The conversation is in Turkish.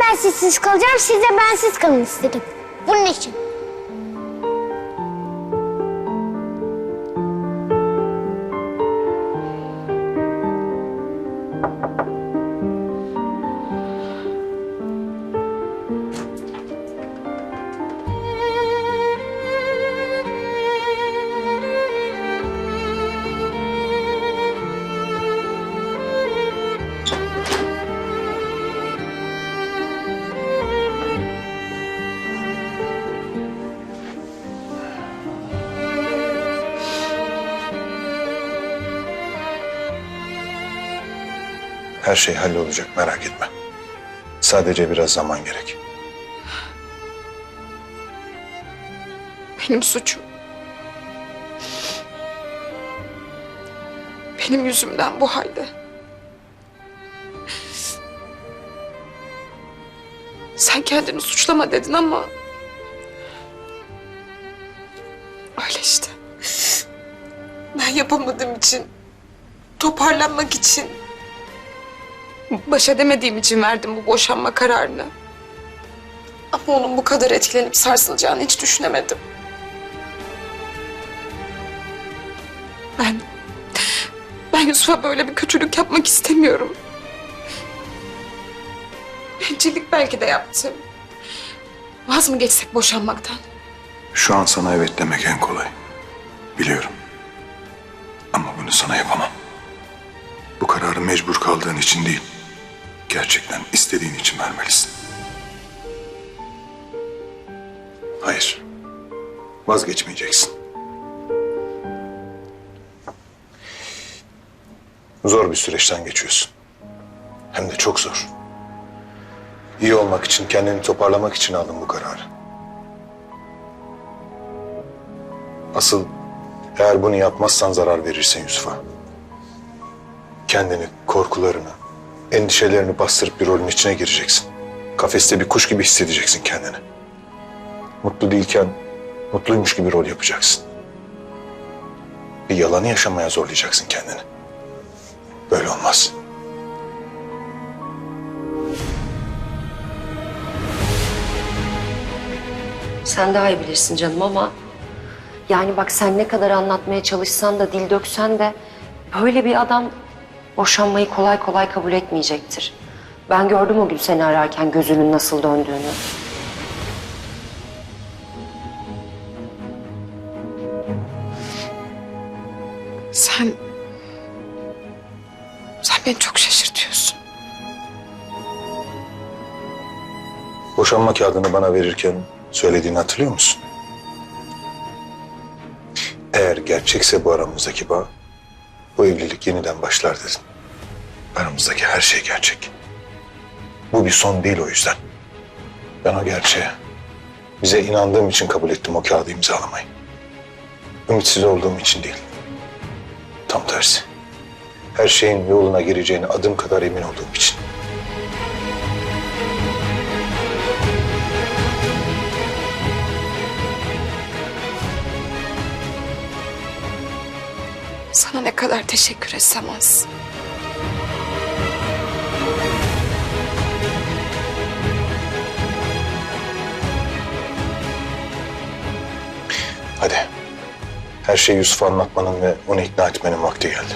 Ben sizsiz kalacağım siz de bensiz kalın istedim. Bunun için. Her şey hallolacak merak etme. Sadece biraz zaman gerek. Benim suçum. Benim yüzümden bu halde. Sen kendini suçlama dedin ama... Öyle işte. Ben yapamadığım için, toparlanmak için, baş edemediğim için verdim bu boşanma kararını. Ama onun bu kadar etkilenip sarsılacağını hiç düşünemedim. Ben... Ben Yusuf'a böyle bir kötülük yapmak istemiyorum. Bencillik belki de yaptım. Vaz mı geçsek boşanmaktan? Şu an sana evet demek en kolay. Biliyorum. Ama bunu sana yapamam. Bu kararı mecbur kaldığın için değil. Gerçekten istediğin için vermelisin. Hayır. Vazgeçmeyeceksin. Zor bir süreçten geçiyorsun. Hem de çok zor. İyi olmak için, kendini toparlamak için aldın bu kararı. Asıl eğer bunu yapmazsan zarar verirsin Yusuf'a. Kendini, korkularını, endişelerini bastırıp bir rolün içine gireceksin. Kafeste bir kuş gibi hissedeceksin kendini. Mutlu değilken mutluymuş gibi rol yapacaksın. Bir yalanı yaşamaya zorlayacaksın kendini. Böyle olmaz. Sen daha iyi bilirsin canım ama... Yani bak sen ne kadar anlatmaya çalışsan da dil döksen de... Böyle bir adam boşanmayı kolay kolay kabul etmeyecektir. Ben gördüm o gün seni ararken gözünün nasıl döndüğünü. Sen... Sen beni çok şaşırtıyorsun. Boşanma kağıdını bana verirken söylediğini hatırlıyor musun? Eğer gerçekse bu aramızdaki bağ, bu evlilik yeniden başlar dedin. Aramızdaki her şey gerçek. Bu bir son değil o yüzden. Ben o gerçeğe, bize inandığım için kabul ettim o kağıdı imzalamayı. Ümitsiz olduğum için değil. Tam tersi. Her şeyin yoluna gireceğine adım kadar emin olduğum için. Sana ne kadar teşekkür etsem az. Her şeyi Yusuf'a anlatmanın ve onu ikna etmenin vakti geldi.